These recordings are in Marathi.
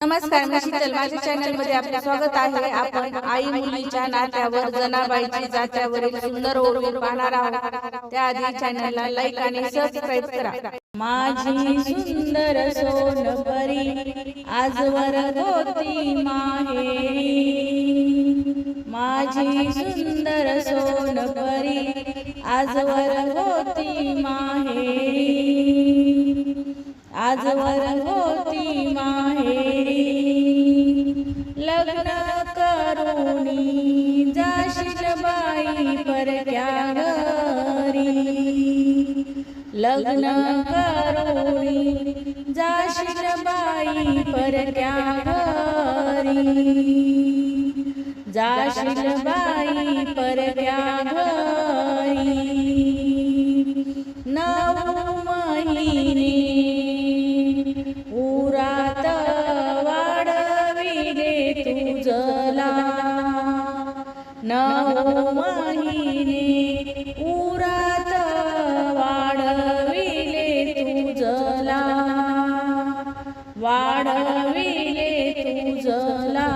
नमस्कार मी शीतल माझ्या चॅनलमध्ये आपले स्वागत आहे. आपण आई मुलीच्या नात्यावर जनाबाईची जात्यावरील सुंदर ओळी पाहणार आहोत. त्याआधी चॅनलला लाईक आणि सबस्क्राईब करा. माझी सुंदर सोनपरी आजवर होती माहेरी. माझी सुंदर सोनपरी आजवर होती माहेरी. आजवर होती लग्न करुणी जाशील बाई परक्या घरी जाशील बाई परक्या घरी वाढविले तुझला.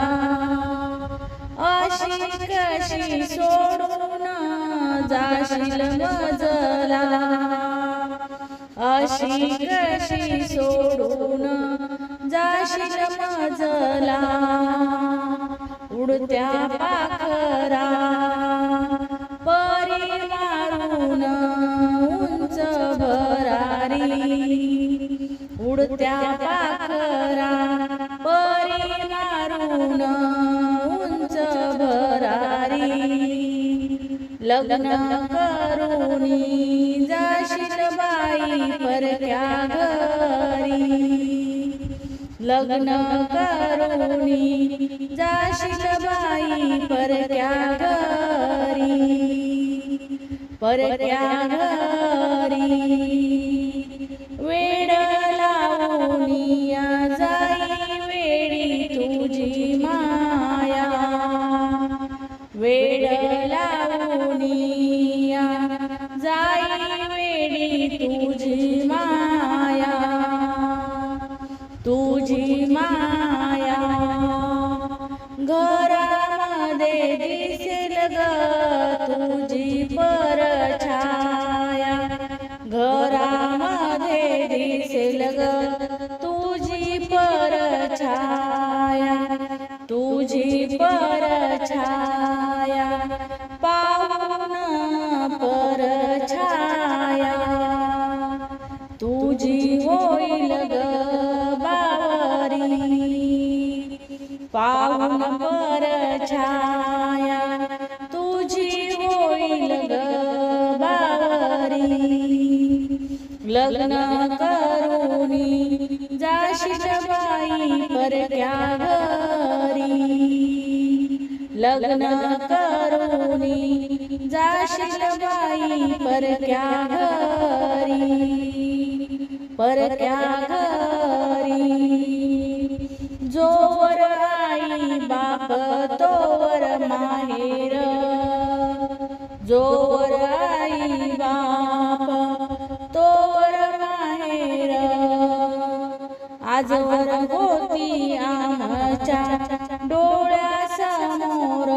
अशी कशी सोडून जाशील मजला? अशी कशी सोडून जाशील मजला? उडत्या पाखरा परी मारून उंच भरारी. उडत्या लग्न करुणी जाशील बाई परक्या घरी. लग्न करुणी जाशील बाई परक्या घरी. परक्या घरी. तुझी माया तुझी माया घरामध्ये दिसेल ग तुझी परछाया. घरामध्ये दिसेल ग तुझी परछाया तुझी परछाया. परछाया तुझी होईल ग लग्न करुणी जाशील बाई परक्या घरी. लग्न करुणी जाशील बाई परक्या घरी. परक्या घरी आजवर होती आमच्या डोळ्यासमोर.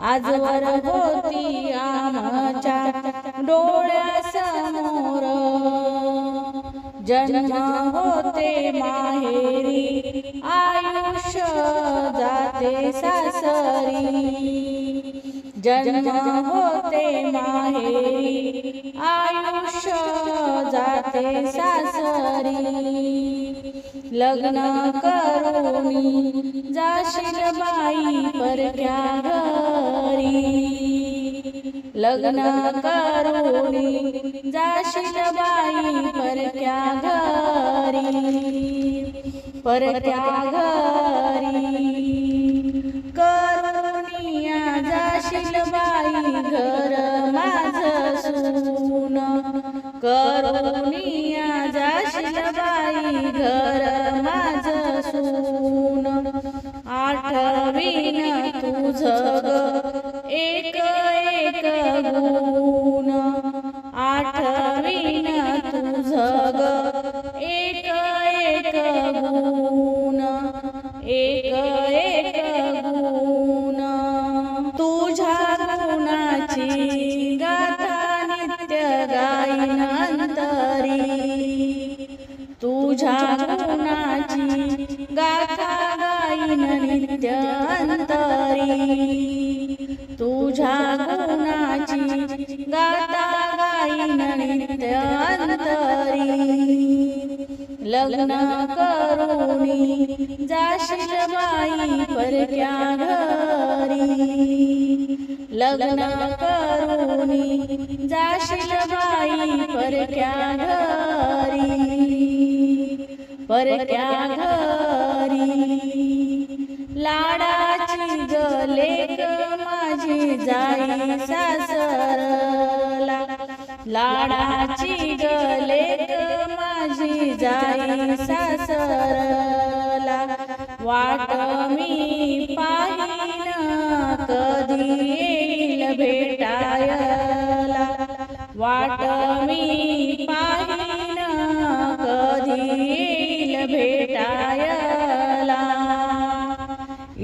आजवर होती आमच्या डोळ्यासमोर. जन्म होते माहेरी आयुष्य जाते सासरी. जन्म होते माहेरी आयुष्य जाते सासरी लग्न करुणी जाशील बाई परक्या घरी लग्न करुणी जाशील बाई परक्या घरी परक्या घरी. जाशील बाई घर माझ सून करुणिया जाशील बाई घर माझ सून. आठवीन तुझ लग्न करुणी जाशील बाई परक्या घरी लग्न करुणी जाशील बाई परक्या घरी परक्या घरी लाडाची गले माझी जाई सासरला. लाडाची गले जाई सासरला वाट मी पाहिन कधी येईल भेटायला वाट मी पाहिन कधी येईल भेटायला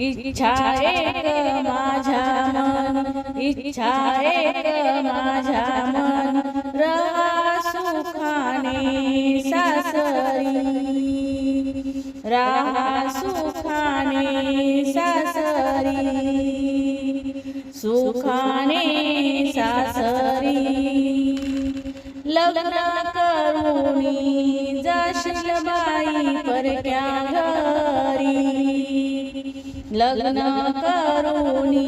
इच्छा एक माझ्या मन इच्छा एक माझ्या मन रहा सुखाने सासरी राहा सुखाने सासरी सुखाने सासरी लग्न करुणी जाशील बाई परक्या घरी लग्न करुणी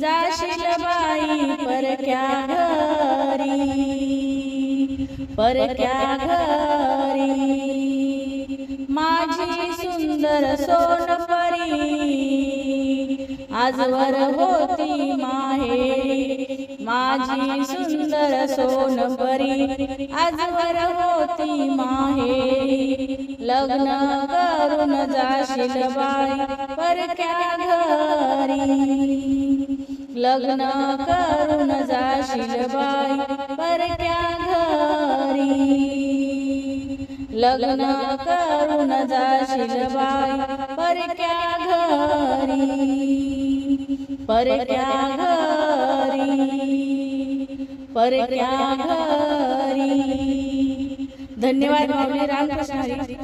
जाशील बाई परक्या घरी. परक्या घरी? माझी सुंदर सोनपरी आजवर होती माहेरी माझी सुंदर सोनपरी आजवर होती माहेरी लग्न करून जाशील बाई परक्या घरी? लग्न करून जाशील बाई परक्या घरी. लग्न करून जाशील बाई परक्या घरी. परक्या घरी. परक्या घरी. धन्यवाद माऊली रामकृष्ण हरी.